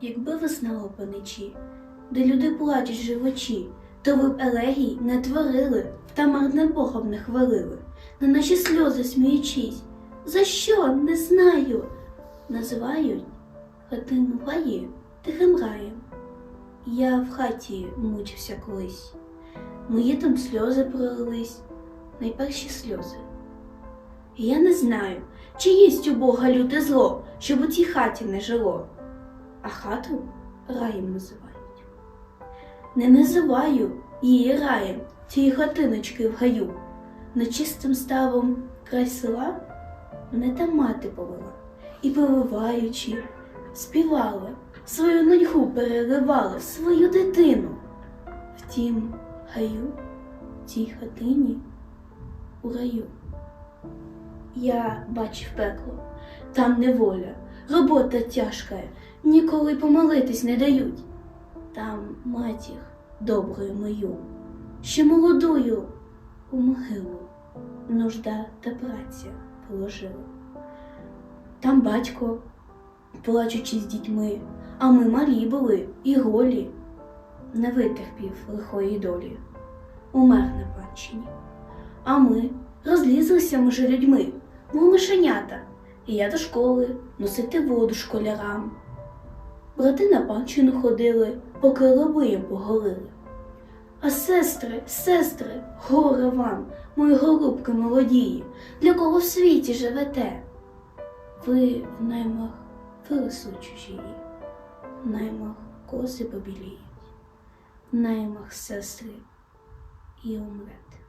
Якби ви знали паничі, де люди плачуть живочі, то ви б елегій не творили, та марне Богом не хвалили, на наші сльози сміючись. За що не знаю? Називають хатину гаї тихим раєм. Я в хаті мучився колись. Мої там сльози пролились, найперші сльози. Я не знаю, чи єсть у Бога люте зло, щоб у тій хаті не жило, а хату раєм називають. Не називаю її раєм, тієї хатиночки в гаю. Нечистим ставом край села мене там мати повела, і повиваючи, співала, свою нудьгу переливала, свою дитину. Втім, гаю, тій хатині у раю. Я бачив пекло, там неволя, робота тяжка, ніколи помолитись не дають. Там матір доброю мою, ще молодую у могилу нужда та праця положила. Там батько, плачучи з дітьми, а ми малі були і голі, не витерпів лихої долі, умер на панщині. А ми розлізлися може людьми, мов мишенята, і я до школи носити воду школярам. Брати на панщину ходили, поки лоби їм поголили. А сестри, сестри, горе вам, мої голубки молодії, для кого в світі живете? Ви в наймах виросли чужії, в наймах коси побіліють, в наймах сестри і умрете.